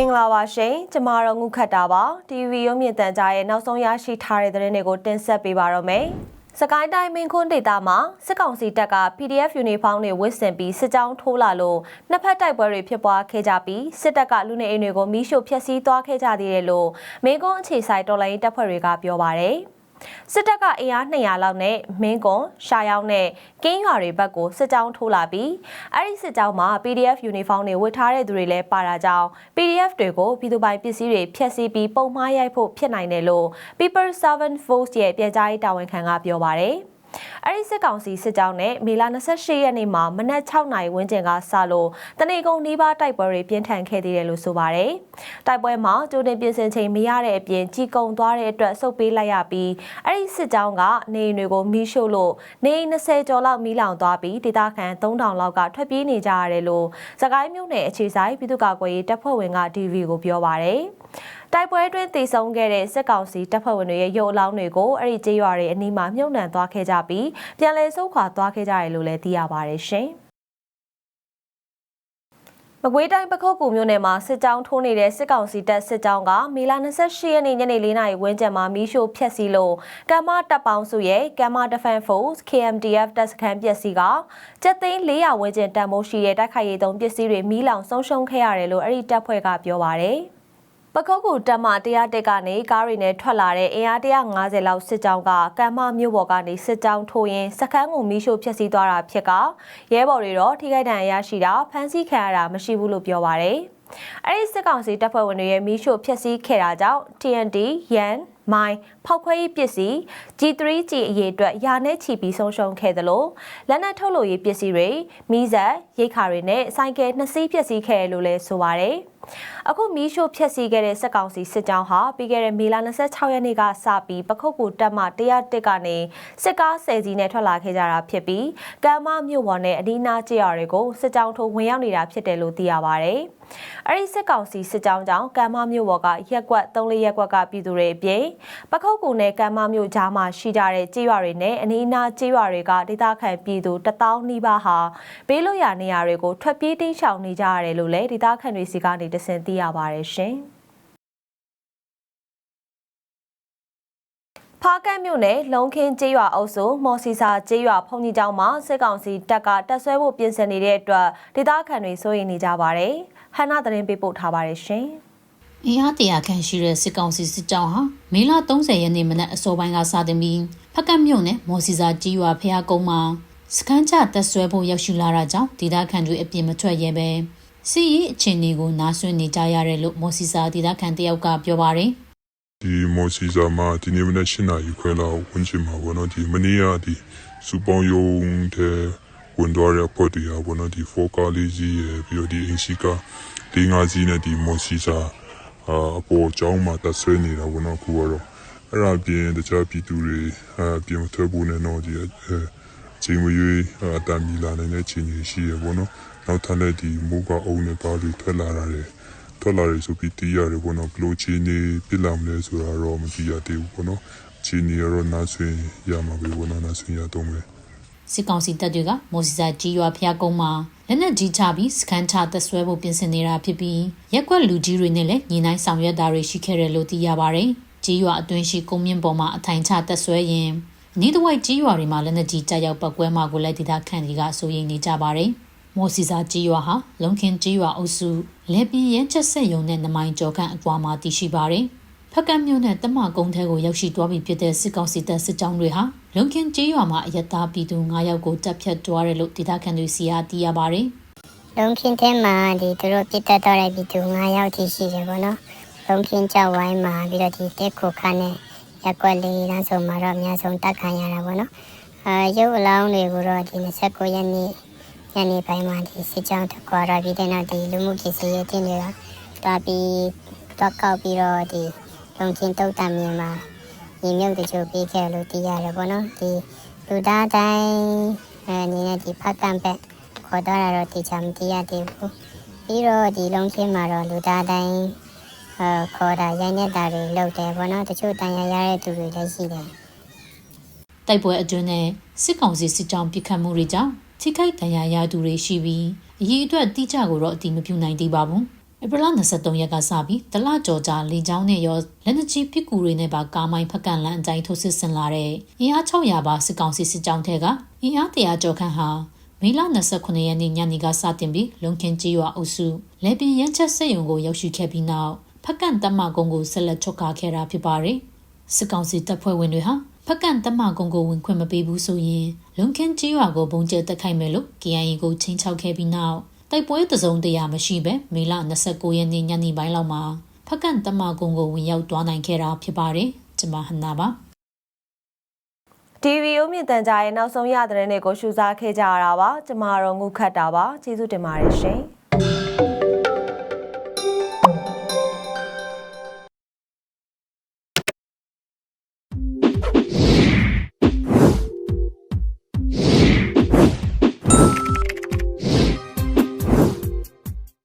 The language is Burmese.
မင်္ဂလာပါရှင်ကျမတို့ငုခတ်တာပါ TV ရုံမြင့်တန်ကြားရဲ့နောက်ဆုံးရရှိထားတဲ့သတင်းတွေကိုတင်ဆက်ပေးပါတော့မယ်စကိုင်းတိုင်းမင်းခွန်းဒေတာမှာစစ်ကောင်စီတပ်က PDF uniform တွေဝတ်ဆင်ပြီးစစ်ကြောင်းထိုးလာလို့နှစ်ဖက်တိုက်ပွဲတွေဖြစ်ပွားခဲ့ကြပြီးစစ်တပ်ကလူနေအိမ်တွေကိုမိရှို့ဖျက်ဆီးသွားခဲ့ကြသေးတယ်လို့မင်းကွန်းအခြေဆိုင်တော်လိုင်းတပ်ဖွဲ့တွေကပြောပါတယ် စစ်တပ်ကအင်အား200လောက်နဲ့မင်းကွန်ရှာယောင်းနဲ့ကင်းရွာတွေဘက်ကိုစစ်ကြောင်းထိုးလာပြီးအဲ့ဒီစစ်ကြောင်းမှာ PDF uniform တွေဝတ်ထားတဲ့သူတွေလည်းပါတာကြောင့် PDF တွေကိုပြည်သူပိုင်ပစ္စည်းတွေဖျက်ဆီးပြီးပုံမှားရိုက်ဖို့ဖြစ်နိုင်တယ်လို့ People Servant Force ရဲ့ပြည်ကြားရေးတာဝန်ခံကပြောပါတယ်။ အဲ့ဒီစစ်ကောင်စီစစ်ကြောင်းနဲ့မေလ28ရက်နေ့မှာမနက်6နာရီဝန်းကျင်ကစလို့တနေကုန်နှီးပါတိုက်ပွဲတွေပြင်းထန်ခဲ့သေးတယ်လို့ဆိုပါတယ်။တိုက်ပွဲမှာကြိုတင်ပြင်ဆင်ချိန်မရတဲ့အပြင်ကြီးကုံသွားတဲ့အတွက်စုပ်ပေးလိုက်ရပြီးအဲ့ဒီစစ်ကြောင်းကနေအိမ်တွေကိုမီးရှို့လို့နေအိမ်20ကျော်လောက်မီးလောင်သွားပြီးဒေသခံ3000လောက်ကထွက်ပြေးနေကြရတယ်လို့စကိုင်းမြို့နယ်အခြေဆိုင်ပြည်သူ့ကာကွယ်ရေးတပ်ဖွဲ့ဝင်က DV ကိုပြောပါတယ်။ တိုက်ပွဲတွင်တည်ဆုံခဲ့တဲ့စစ်ကောင်စီတပ်ဖွဲ့ဝင်တွေရဲ့ရုပ်အလောင်းတွေကိုအဲ့ဒီကျေးရွာတွေအနီးမှာမြုပ်နှံသွားခဲ့ကြပြီးပြန်လည်ဆုတ်ခွာသွားခဲ့ကြတယ်လို့လည်းသိရပါတယ်ရှင်။မကွေးတိုင်းပခုတ်ကူမြို့နယ်မှာစစ်ကြောင်းထိုးနေတဲ့စစ်ကောင်စီတပ်စစ်ကြောင်းကမေလ28ရက်နေ့ညနေ4နာရီဝန်းကျင်မှာမီးရှို့ဖျက်ဆီးလို့ကမ္မတပ်ပေါင်းစုရဲ့ကမ္မ Defense Force KMDF တပ်စခန်းပျက်စီးကကျက်သိန်း400ဝန်းကျင်တန်မိုးရှိတဲ့တိုက်ခိုက်ရေးသုံးပစ္စည်းတွေမီးလောင်ဆုံးရှုံးခဲ့ရတယ်လို့အဲ့ဒီတပ်ဖွဲ့ကပြောပါရယ်။ ပကုတ်ကူတက်မှ100တက်ကနေကားတွေနဲ့ထွက်လာတဲ့အင်အား150လောက်စစ်ကြောင်းကကမ်းမမြို့ပေါ်ကနေစစ်ကြောင်းထိုးရင်းစခန်းကိုမီးရှို့ဖျက်ဆီးသွားတာဖြစ်ကရဲဘော်တွေတော့ထိခိုက်ဒဏ်ရာရရှိတာဖမ်းဆီးခံရတာမရှိဘူးလို့ပြောပါရယ်အဲ့ဒီစစ်ကောင်စီတပ်ဖွဲ့ဝင်တွေရဲ့မီးရှို့ဖျက်ဆီးခဲ့တာကြောင့် TNT ရန် မိုင်းဖောက်ခွဲရေးပစ္စည်း G3G အရေးအတွက်ယာနဲ့ချီပြီးဆုံးရှုံးခဲ့သလိုလက်နက်ထုတ်လို့ရေးပစ္စည်းတွေမီးစက်ရိတ်ခါတွေနဲ့ဆိုင်ကယ်နှစ်စီးပျက်စီးခဲ့တယ်လို့လည်းဆိုပါတယ်။အခုမီးရှို့ဖျက်ဆီးခဲ့တဲ့စက်ကောင်စီစစ်ကြောင်းဟာပြီးခဲ့တဲ့မေလ26ရက်နေ့ကစပြီးပခုတ်ကူတပ်မ101ကနေစစ်ကား10စီးနဲ့ထွက်လာခဲ့ကြတာဖြစ်ပြီးကမ်းမမြို့ပေါ်နဲ့အဒီနာကြေးရွာတွေကိုစစ်ကြောင်းထိုးဝင်ရောက်နေတာဖြစ်တယ်လို့သိရပါဗျ။အဲဒီစစ်ကောင်စီစစ်ကြောင်းကြောင့်ကမ်းမမြို့ပေါ်ကရက်ကွက်3-4ရက်ကွက်ကပြည်သူတွေအပြင်ပခုတ်ကူနဲ့ကမ်းမမြို့ကြားမှာရှိကြတဲ့ကြေးရွာတွေနဲ့အနီးနာကြေးရွာတွေကဒေသခံပြည်သူ1000နီးပါးဟာဘေးလွတ်ရာနေရာတွေကိုထွက်ပြေးတိမ်းရှောင်နေကြရတယ်လို့လည်းဒေသခံတွေစီကနေတဆင့်သိရပါတယ်ရှင်။ဖားကန့်မြို့နယ်လုံခင်းကျေးရွာအုပ်စုမော်စီစာကျေးရွာဖုန်ကြီးကျောင်းမှာစစ်ကောင်စီတပ်ကတပ်ဆွဲဖို့ပြင်ဆင်နေတဲ့အတွက်ဒေသခံတွေစိုးရိမ်နေကြပါတယ်။ဟန်နာသတင်းပေးပို့ထားပါတယ်ရှင်။ အင်အားတရာခန့်ရှိတဲ့စစ်ကောင်စီစစ်ကြောင်းဟာမေလ30ရက်နေ့မနက်အစောပိုင်းကစတင်ပြီးဖကတ်မြို့နယ်မော်စီစာကြီးရွာဖျားကုန်းမှာစခန်းချတက်ဆွဲဖို့ရောက်ရှိလာတာကြောင့်ဒေသခံတွေအပြစ်မထွက်ရဲပဲစီရီအခြေအနေကိုနားဆွနေကြရတယ်လို့မော်စီစာဒေသခံတယောက်ကပြောပါတယ်ဒီမော်စီစာမှာဒီနေ့မနေ့၈နာရီခွဲလောက်ဝင်ချင်မှာဘောနော်ဒီမနေ့ကဒီစူပေါင်းယုံတဲ့ဝင်တော့ရပေါ်တီရဘောနော်ဒီဖိုကာလီကြီးရပြီးတော့ဒီအင်ရှိကဒီငါးစီးနဲ့ဒီမော်စီစာ အပေါ်ကျောင်းမှာတဆွေးနေတာဘောနော်ခုကတော့အဲ့ဒါပြင်တခြားပြည်သူတွေအပြင်ထွက်ဖို့နဲ့တော့ဒီအဲချိန်မရွေးအတမီလာနေတဲ့ချိန်ကြီးရှိရဘောနော်နောက်ထပ်လည်းဒီမူကအုံနဲ့ကားတွေထွက်လာတယ်ထွက်လာတယ်ဆိုပြီးတီးရတယ်ပေါ့နော်ဘလို့ချင်းနေပြစ်လာမလဲဆိုတာတော့မသိရသေးဘူးပေါ့နော်ချင်းနေရောနားဆွင်ရမှာပဲပေါ့နော်နားဆွင်ရတော့မယ် စစ်ကောင်စီတပ်တွေကမော်စီစာကြီးရွာဖျားကုန်းမှာလက်နက်ကြီးချပြီးစကန်ချသက်ဆွဲဖို့ပြင်ဆင်နေတာဖြစ်ပြီးရက်ကွက်လူကြီးတွေနဲ့လည်းညီနိုင်ဆောင်ရွက်တာတွေရှိခဲ့တယ်လို့သိရပါတယ်။ကြီးရွာအတွင်းရှိကုန်းမြင့်ပေါ်မှာအထိုင်ချသက်ဆွဲရင်နေတဝိုက်ကြီးရွာတွေမှာလက်နက်ကြီးကြောက်ပတ်ကွဲမှာကိုလည်းဒေသခံတွေကစိုးရိမ်နေကြပါတယ်။မော်စီစာကြီးရွာဟာလုံခင်ကြီးရွာအုပ်စုလေပြင်းရန်ချက်ဆက်ယုံနဲ့နမိုင်ကျော်ခန့်အကွာမှာတည်ရှိပါတယ်။ ဖက်ကတ်မြို့နယ်တမကုန်းထဲကိုရောက်ရှိသွားပြီဖြစ်တဲ့စစ်ကောင်စီတပ်စစ်ကြောင်းတွေဟာလုံခင်ကြီးရွာမှာအယက်သားပြည်သူ9ယောက်ကိုတပ်ဖြတ်သွားတယ်လို့ဒေသခံတွေစီအားသိရပါတယ်။လုံခင်ထဲမှာဒီသူတို့ပြစ်တက်တော့တဲ့ပြည်သူ9ယောက်ထိရှိတယ်ပေါ့နော်။လုံခင်ကြောက်ဝိုင်းမှာပြီးတော့ဒီတက်ခုခါနဲ့ရက်ွက်လေးလမ်းဆုံးမှာတော့အများဆုံးတက်ခံရတာပေါ့နော်။အဲရုပ်အလောင်းတွေကိုတော့ဒီ29ရက်နေ့ညနေပိုင်းမှာဒီစစ်ကြောင်းတကွာရပြီးတဲ့နောက်ဒီလူမှုကိစ္စရေးတင်တွေကတာပြီးတော့ကောက်ပြီးတော့ဒီ လုံချင်းတုတ်တံမြင်မှာညီမြုပ်တချို့ပေးခဲ့လို့သိရတယ်ပေါ့နော်ဒီလူသားတိုင်းအနေနဲ့ဒီဖက်ကံပဲခေါ်တော့တာတော့တိကျမသိရသေးဘူးပြီးတော့ဒီလုံချင်းမှာတော့လူသားတိုင်းခေါ်တာရိုင်းနေတာတွေလုပ်တယ်ပေါ့နော်တချို့တန်ရရတဲ့သူတွေလည်းရှိတယ်တိုက်ပွဲအတွင်းနဲ့စစ်ကောင်စီစစ်ကြောင်းပစ်ခတ်မှုတွေကြောင့်ထိခိုက်ဒဏ်ရာရသူတွေရှိပြီးအရေးအတွက်တိကျကိုတော့အတိမပြုနိုင်သေးပါဘူး ဧပြီလ23ရက်ကစပြီးတလကြော်ကြာလီချောင်းနဲ့ရောလက်နက်ကြီးပစ်ကူတွေနဲ့ပါကားမိုင်းဖက်ကန့်လန်အကြိုင်ထိုးစစ်ဆင်လာတဲ့အင်အား600ပါစစ်ကောင်စီစစ်ကြောင်းထဲကအင်အား100ကျော်ခန့်ဟာမေလ29ရက်နေ့ညနေကစတင်ပြီးလုံခင်ကြီးရွာအုပ်စုလေပင်ရမ်းချက်စက်ရုံကိုရောက်ရှိခဲ့ပြီးနောက်ဖက်ကန့်တမကုန်းကိုဆက်လက်ချုပ်ကားခဲ့တာဖြစ်ပါတယ်စစ်ကောင်စီတပ်ဖွဲ့ဝင်တွေဟာဖက်ကန့်တမကုန်းကိုဝင်ခွင့်မပေးဘူးဆိုရင်လုံခင်ကြီးရွာကိုပုံကျဲတက်ခိုက်မယ်လို့ KIA ကိုချင်းချောက်ခဲ့ပြီးနောက် တိုက်ပွဲတစုံတရာမရှိဘဲမေလ29ရက်နေ့ညနေပိုင်းလောက်မှာဖက်ကန့်တမကုန်းကိုဝင်ရောက်သွားနိုင်ခဲ့တာဖြစ်ပါတယ်ကျွန်မဟန်နာပါ TV အုံမြင့်တန်ကြားရဲ့နောက်ဆုံးရတဲ့တဲ့ကိုရှုစားခဲ့ကြရတာပါကျမတို့ငုခတ်တာပါကျေးဇူးတင်ပါတယ်ရှင်